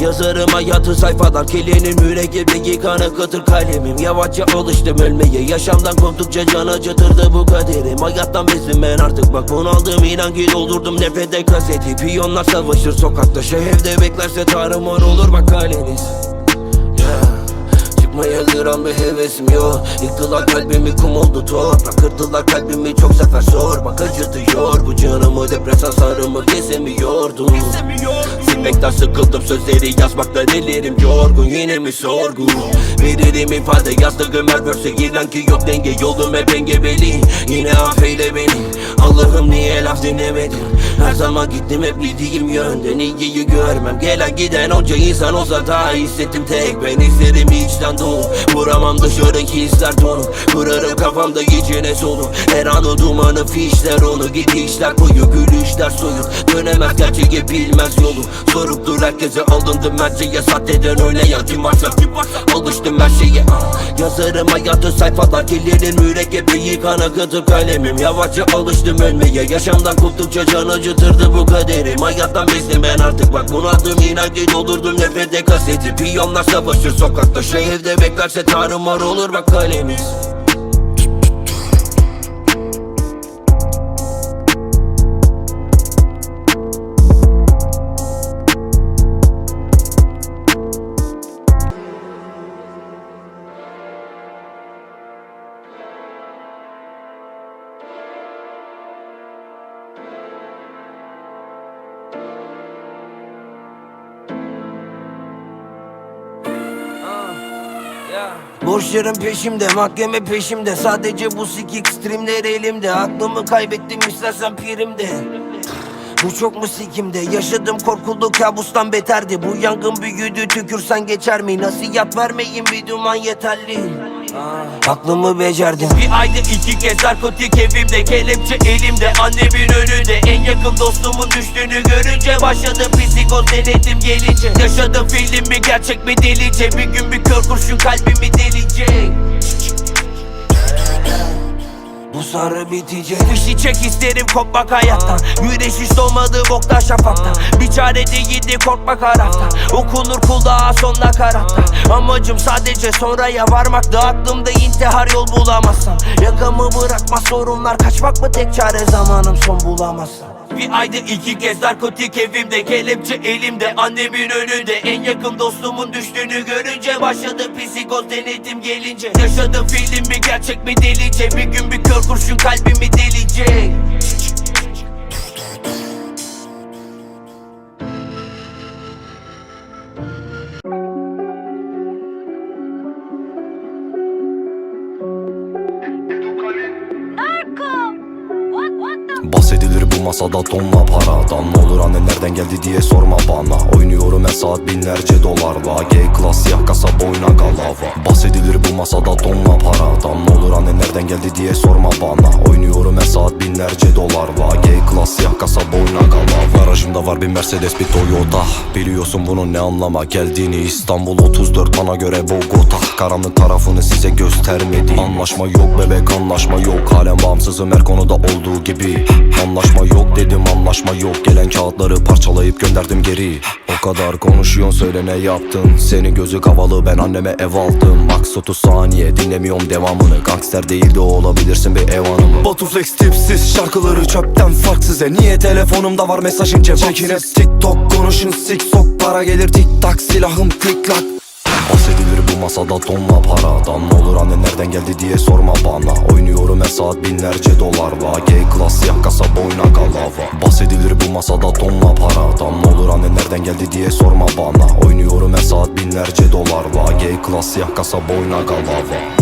Yazarım hayatı sayfalar Kelinin mürekkebi kanı katır kalemim. Yavaşça alıştım ölmeye Yaşamdan koptukça can acıtırdı bu kaderim. Hayattan bezdim ben artık bak bunaldım inan ki doldurdum nefrete kaseti Piyonlar savaşır sokakta Şehirde beklerse tarumar olur bak Yeah. Çıkmaya gram bir hevesim yok. Yıktılar kalbimi kum oldu toprak Kırdılar kalbimi çok sefer sor. Bak acıtıyor bu canımı Depresan sarımı kesemiyordum Silmekten sıkıldım sözleri yazmaktan ellerim yorgun. Yine mi sorgu Veririm ifade yazdığım her verse giren ki yok denge Yolum hep engebeli. Yine affeyle beni Allah'ım niye laf dinlemedin? Her zaman gittim hep bildiğim yönden İyiyi görmem. Gelen giden onca insan olsa daha hissettim tek Ben. İsterim içten dolu Vuramam dışarıki hisler donu Kurarım kafamda içine solu Her an o dumanı fişler onu. Gidişler koyu gülüşler soyut Dönemez gerçeği bilmez yolu. Sorup dur herkese alındım merceğe Sahteden öyle ya. Kim varsa Alıştım her şeye. Yazarım hayatı sayfalar Killerin mürekkebi kana katıp kalemim. Yavaşça alıştım ölmeye. Yaşamdan koptukça can acıtırdı bu kaderim. Hayattan bezdim ben artık bak bunaldım. İnan ki doldurdum nefrete kaseti. Piyonlar savaşır sokakta. Şehirde beklerse tarumar olur bak kalemiz Borçlarım peşimde, mahkeme peşimde. Sadece bu sikik streamler elimde. Aklımı kaybettim istersen pirimde. Bu çok mu sikimde? Yaşadığım korkulu kabustan beterdi. Bu yangın büyüdü tükürsen geçer mi? Nasihat vermeyin bir duman yeterli Aklımı becerdim Bir ayda iki kez narkotik evimde Kelepçe elimde annemin önünde. En yakın dostumun düştüğünü görünce Başladı psikoz denedim gelince. Yaşadım film mi gerçek mi delice? Bir gün bir kör kurşun kalbimi delecek bu sarı bitecek Fişi çek isterim kopmak hayattan. Güneş hiç doğmadı bokta şafakta Bir çare değildi korkmak harafta Okunur kulağa son nakaratta Amacım sadece sonraya varmaktı. Aklımda intihar yol bulamazsam. Yakamı bırakma sorunlar Kaçmak mı? Tek çare zamanım son bulamazsam bir ayda iki kez narkotik evimde Kelepçe elimde annemin önünde. En yakın dostumun düştüğünü görünce Başladı psikoz denedim gelince. Yaşadım film mi gerçek mi delice? Bir gün bir kör kurşun kalbimi delecek Bahsedilir bu masada tonla paradan Ne olur anne nereden geldi diye sorma bana. Oynuyorum her saat binlerce dolarla G-Class siyah kasa boyna galava. Bahsedilir bu masada tonla paradan Ne olur anne nereden geldi diye sorma bana. Oynuyorum her saat binlerce dolarla G-Class siyah kasa boyna galava. Garajımda var bir Mercedes bir Toyota. Biliyorsun bunun ne anlama geldiğini. İstanbul 34 bana göre Bogota. Karanlık tarafını size göstermedi. Anlaşma yok bebek anlaşma yok. Halen bağımsızım her konuda olduğu gibi. Anlaşma yok dedim anlaşma yok. Gelen kağıtları parçalayıp gönderdim geri. O kadar konuşuyorsun söyle ne yaptın? Senin gözü havalı ben anneme ev aldım. Max 30 saniye dinlemiyorum devamını. Gangster değil de olabilirsin bir ev hanımı. Batuflex tipsiz şarkıları çöpten farksız. E Niye telefonumda var mesajın cevapsız Çekin tiktok konuşun sik sok. Para gelir tik tak silahım tik lak masada tonla paradan olur anne nereden geldi diye sorma bana. Oynuyorum her saat binlerce dolarla. G-Class siyah kasa boyna galava Bahsedilir bu masada tonla paradan olur anne nereden geldi diye sorma bana. Oynuyorum her saat binlerce dolarla. G-Class siyah kasa boyna galava